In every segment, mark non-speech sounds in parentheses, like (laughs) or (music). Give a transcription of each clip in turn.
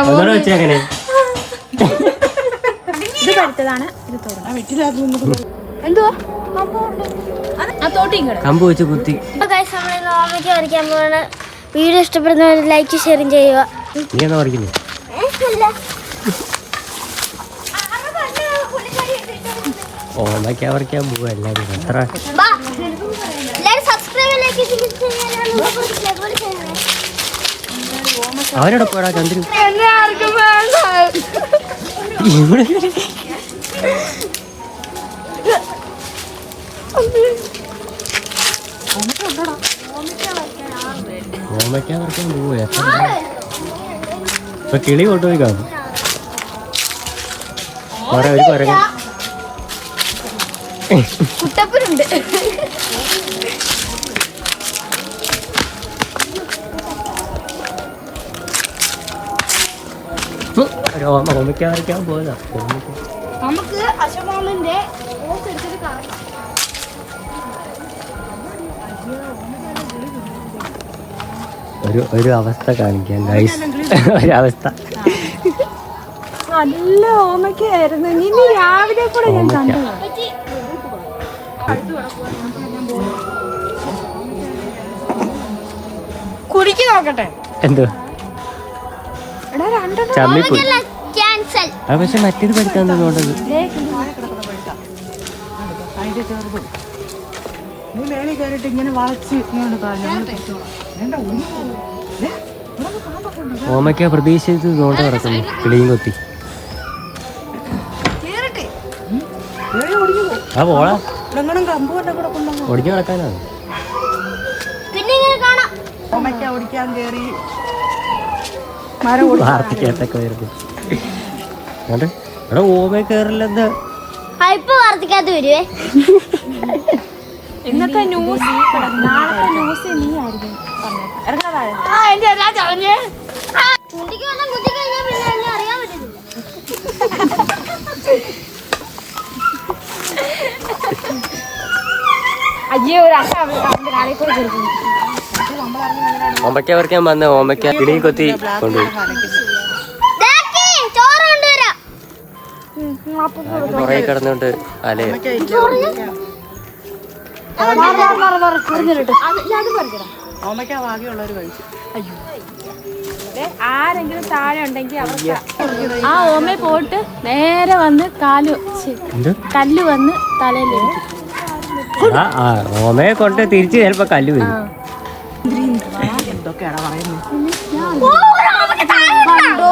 ഒന്നുകൂടെ വെച്ചാ എങ്ങനെ ഇത് പഴുത്തതാണ് ഇത് തോന്നുന്നു എന്തുവാ ആ തോട്ടിയും കമ്പ് വെച്ച് കുത്തി വീഡിയോ ഇഷ്ടപ്പെടുന്നവർ ലൈക്ക് ഷെയറും ചെയ്യുക നീ എന്താ പറിക്കുന്നു ഓമയ്ക്ക പറിക്കാൻ പോവാ എല്ലാരും എത്ര സബ്സ്ക്രൈബ് ലൈക്ക് ചെയ്യാനാണ് അവരോടെ പോടാ പറിക്കാൻ പോവാ? എത്ര ഇപ്പൊ കിളി കൊണ്ടുപോയി കാണും. കുറെ ഒരു കുരങ്ങൻ. കുട്ടപ്പനുണ്ട്. ഫു, ഒരു ഓമ ഓമയ്ക്ക പറിക്കാൻ പോയതാ. നമുക്ക് കാണാം. ഒരു ഒരു അവസ്ഥ കാണിക്കാൻ ഗൈസ് ഒരു അവസ്ഥ. നല്ല ഓമയ്ക്കായിരുന്നു ഇനി രാവിലെ കൂടെ ഞാൻ കണ്ടു. കുടിക്ക് നോക്കട്ടെ. എന്തോ? എടാ പക്ഷെ മറ്റേത് പഠിക്കാൻ തോന്നുന്നത് നീ മേളിൽ കയറിയിട്ട് ഇങ്ങനെ വളച്ച് ഇങ്ങോട്ട് ഓമയ്ക്ക പ്രതീക്ഷിച്ച് നോണ്ട കിടക്കുന്നു കിളിയും കൊത്തി. ആ പോളാ ഒടിഞ്ഞു കിടക്കാനാണ് പിന്നെ ഇങ്ങനെ കാണാം. ഓമയ്ക്ക ഓടിക്കാൻ കയറി. മരം ഓടി വരുന്നു. എന്നിട്ട് എടാ ഓമേ കയറില്ലെന്താ ഹൈപ്പ് വരുവേ. ഇന്നത്തെ ന്യൂസ് നാളത്തെ ന്യൂസ് നീ ആയിരിക്കും അയ്യോ ഒരു അവന്റെ നാളെ ഓമയ്ക്ക വന്ന ഓമയ്ക്ക കിളിയും കൊത്തി കൊണ്ടുപോയി. കുറെ കിടന്നുകൊണ്ട് അലേ ഓമയ്ക്ക ഭാഗ്യമുള്ളവർ കഴിച്ചു. ദേ, ആരെങ്കിലും താഴെ ഉണ്ടെങ്കിൽ അവർക്ക് ആ ഓമ പോട്ട് നേരെ വന്ന് കാൽ കല്ല് വന്ന് തലയിൽ ഓമയെ കൊണ്ട് തിരിച്ച് ചിലപ്പോ കല്ല് വരും. എന്തൊക്കെയാണ് പറയുന്നത്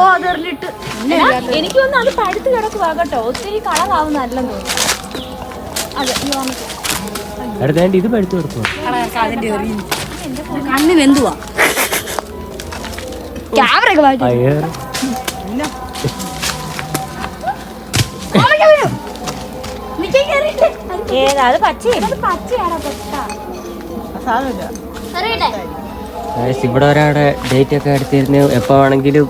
അതെറിഞ്ഞിട്ട് എനിക്ക് തോന്നുന്നു അത് പഴുത്ത് കിടക്കുവാകട്ടോ കേട്ടോ. ഒത്തിരി കളറാവുന്നല്ലെന്ന് തോന്നുന്നു അതെ ഈ ഓമയ്ക്ക് അടുത്തേണ്ട ഇത് പഴുത്ത് കൊടുക്കും കണ്ണിന് എന്തുവാ ക്യാമറ ഒക്കെ മാറ്റി. ഏതാ അത് പച്ചയാണ് പച്ച അറിയട്ടെ ഇവിടെ ഒരാടെ ഡേറ്റ് ഒക്കെ എടുത്തിരുന്നു. എപ്പോ വേണമെങ്കിലും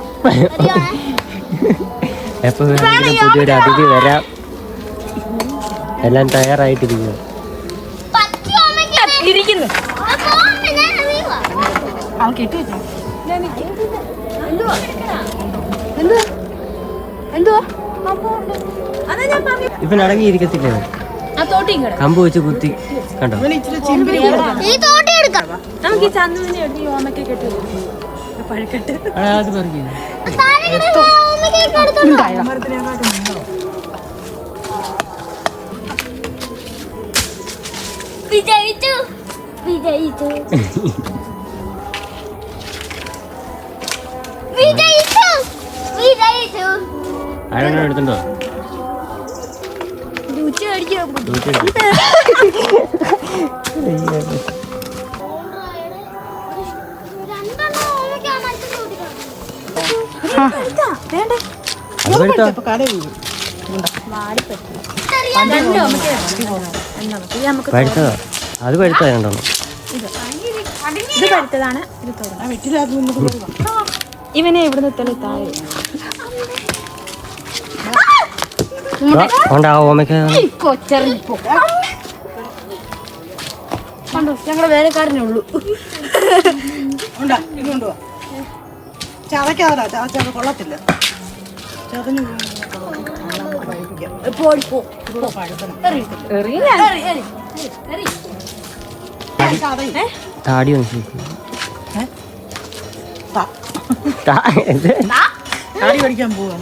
എപ്പോ വേണമെങ്കിലും പുതിയൊരു അതിഥി വരാം. എല്ലാം തയ്യാറായിട്ടിരിക്കുന്നു. ഇരിക്കുന്നു. ഇവൻ അടങ്ങിയിരിക്കത്തില്ലേ? കമ്പ് വെച്ച് കുത്തി. കണ്ടോ? അവൻ ഇച്ചിരി ചിമ്പിരി ഈ തോട്ടി നമുക്ക് ഈ എടുത്ത് ഓമയ്ക്ക് കെട്ടി പഴക്കട്ട്. വിജയിച്ചു. വിജയിച്ചു. വിജയിച്ചു. വിജയിച്ചു. ഉച്ച അടിക്കാൻ. (laughs) പഴുത്തതാ. അത് പഴുത്തോ ഇത്. പഴുത്തതാണ്. ഇവനെ ഇവിടുന്ന് തെളി താഴെ. ദാ, ഉണ്ട് ആ ഓമയ്ക്ക കൊച്ചറിഞ്ഞിപ്പോ കണ്ടോ? ഞങ്ങളെ വേലക്കാരനെ ഉള്ളൂ. ഉണ്ടാ? ഇത് കൊണ്ടുപോവാ ചതക്കാതാ ചതച്ചത് കൊള്ളത്തില്ല ചതഞ്ഞു താടി ഒന്ന് താടി പഠിക്കാൻ പോവാ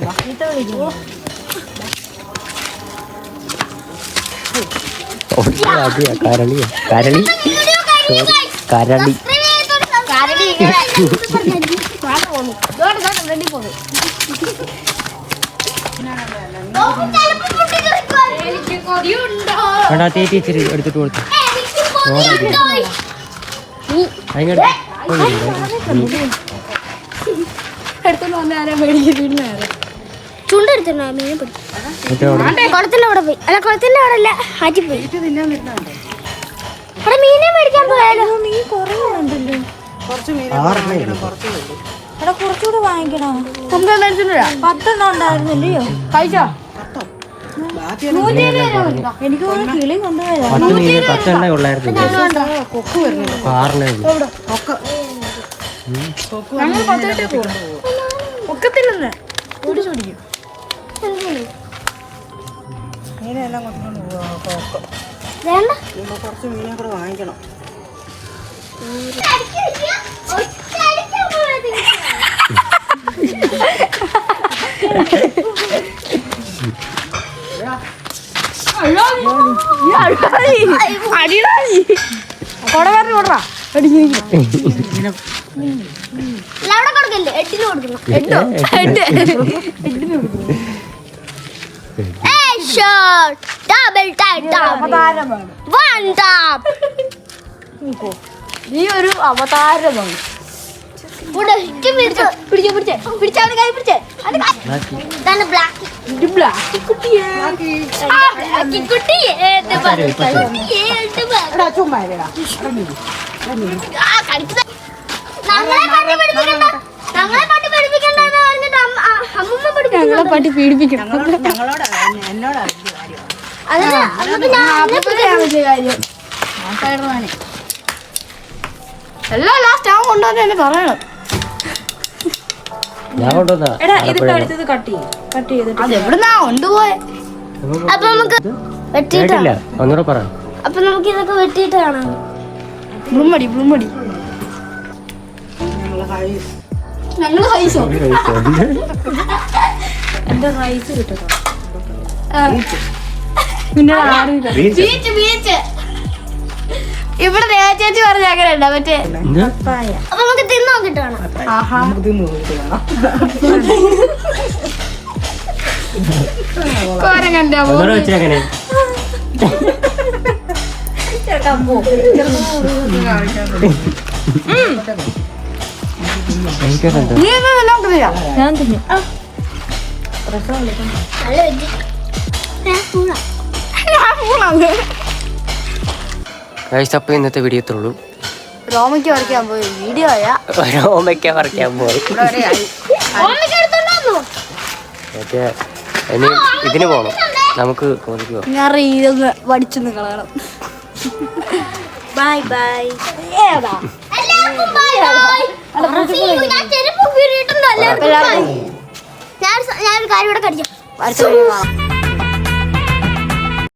ഒട്ടും അടിയാ കരളിയാ കരളി കരളി എനിക്ക് കൊതിയുണ്ടോ? വേണ്ട തേറ്റി ഇച്ചിരി എടുത്തിട്ട് കൊടുത്തു ചുണ്ടെടുത്തിട്ടുണ്ടോ മീനെ പിടിക്കും കുളത്തിന്റെ അവിടെ പോയി. അല്ല കുളത്തിന്റെ അവിടെ അല്ല ആറ്റി പോയി. അവിടെ മീനെ മേടിക്കാൻ പോയാലോ? മീൻ കുറേ ഉണ്ടല്ലോ. കുറച്ച് മീൻ. എടാ കുറച്ചുകൂടെ വാങ്ങിക്കണോ നമുക്ക് മേടിച്ചിട്ടില്ല പത്തെണ്ണം ഉണ്ടായിരുന്നില്ലയോ കഴിച്ചോ? എനിക്ക് കിളി കൊണ്ടുപോയതാ. പത്ത് പത്തെണ്ണ ഉള്ളായിരുന്നു. കൊക്ക് പത്തിട്ടേ പോകും ഒക്കത്തില്ലെന്ന്. ഓടിച്ചു പിടിക്കും മീനെല്ലാം കൊണ്ടുകൊണ്ട് പോവാ കുറച്ച് മീനെ കൂടെ വാങ്ങിക്കണം. ഡബിൾ ടൈം നീ ഒരു അവതാരമാണ്. ഞങ്ങളെ പാട്ട് പീഡിപ്പിക്കണം. എല്ലാം ലാസ്റ്റ് ആ കൊണ്ടുവന്ന് എന്നെ പറയണം. ഞാൻ കൊണ്ടുവന്നാ? എടാ ഇത് അടുത്തത് കട്ട് ചെയ്യും. കട്ട് ചെയ്തിട്ട് അത് എവിടുന്നാ കൊണ്ടുപോയെ? അപ്പൊ നമുക്ക് വെട്ടിയിട്ട് കേട്ടില്ല. ഒന്നുകൂടെ പറ. അപ്പൊ നമുക്ക് ഇതൊക്കെ വെട്ടിയിട്ട് കാണാം. ബ്ലുമടി ബ്ലുമടി ഞങ്ങൾ ഹൈസോ എന്റെ റൈസ് കിട്ടും പിന്നെ ആരും. Beach beach. ഇവിടെ ചേച്ചി പറഞ്ഞ അങ്ങനെ ഉണ്ടോ മറ്റേ? അപ്പൊ നമുക്ക് തിന്നു നോക്കിട്ട് കോരം കണ്ടോ നീ നോക്കുന്നില്ല? ഞാൻ തിന്നു. നല്ല വെജ് ഗൈസ് അപ്പോൾ ഇന്നത്തെ വീഡിയോ എത്തുള്ളൂ റോമയ്ക്ക് വരയ്ക്കാൻ പോയി. വീഡിയോ റോമയ്ക്ക് വരയ്ക്കാൻ പോയി. മറ്റേ ഇനി ഇതിന് പോകണം നമുക്ക് ഞാൻ റീലൊന്ന് വടിച്ചൊന്ന് കളയണം. Bye bye. ഞാൻ ഞാനൊരു കാര്യം ഇവിടെ കടിച്ചു